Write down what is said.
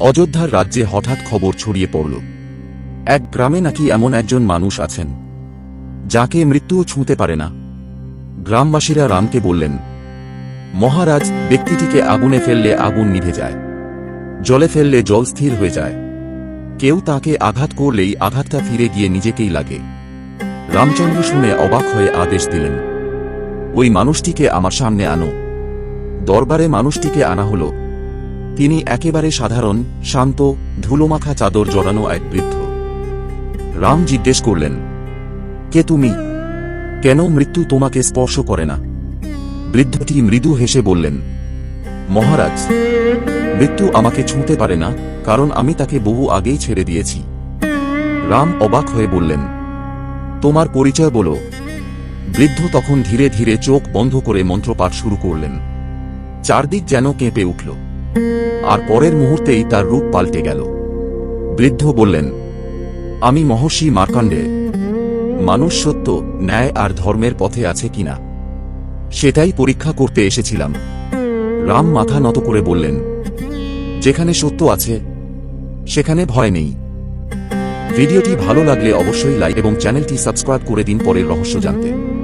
অযোধ্যার রাজ্যে হঠাৎ খবর ছড়িয়ে পড়ল। এক গ্রামে নাকি এমন একজন মানুষ আছেন, যাকে মৃত্যুও ছুঁতে পারে না। গ্রামবাসীরা রামকে বললেন, মহারাজ, ব্যক্তিটিকে আগুনে ফেললে আগুন নিভে যায়, জলে ফেললে জল স্থির হয়ে যায়। কেউ তাকে আঘাত করলেই আঘাতটা ফিরে গিয়ে নিজেকেই লাগে। রামচন্দ্র শুনে অবাক হয়ে আদেশ দিলেন, ওই মানুষটিকে আমার সামনে আনো। দরবারে মানুষটিকে আনা হল তিনি একেবারে সাধারণ, শান্ত, ধুলোমাখা চাদর জড়ানো এক বৃদ্ধ। রাম জিজ্ঞেস করলেন, কে তুমি? কেন মৃত্যু তোমাকে স্পর্শ করে না? বৃদ্ধটি মৃদু হেসে বললেন, মহারাজ, মৃত্যু আমাকে ছুঁতে পারে না, কারণ আমি তাকে বহু আগেই ছেড়ে দিয়েছি। রাম অবাক হয়ে বললেন, তোমার পরিচয় বলো। বৃদ্ধ তখন ধীরে ধীরে চোখ বন্ধ করে মন্ত্রপাঠ শুরু করলেন। চারদিক যেন কেঁপে উঠল। আর পরের মুহূর্তেই তার রূপ পাল্টে গেল। বৃদ্ধ বললেন, আমি মহর্ষি মার্কাণ্ডে, মানুষ সত্য, ন্যায় আর ধর্মের পথে আছে কিনা সেটাই পরীক্ষা করতে এসেছিলাম। রাম মাথা নত করে বললেন, যেখানে সত্য আছে, সেখানে ভয় নেই। ভিডিওটি ভালো লাগলে অবশ্যই লাইক এবং চ্যানেলটি সাবস্ক্রাইব করে দিন পরের রহস্য জানতে।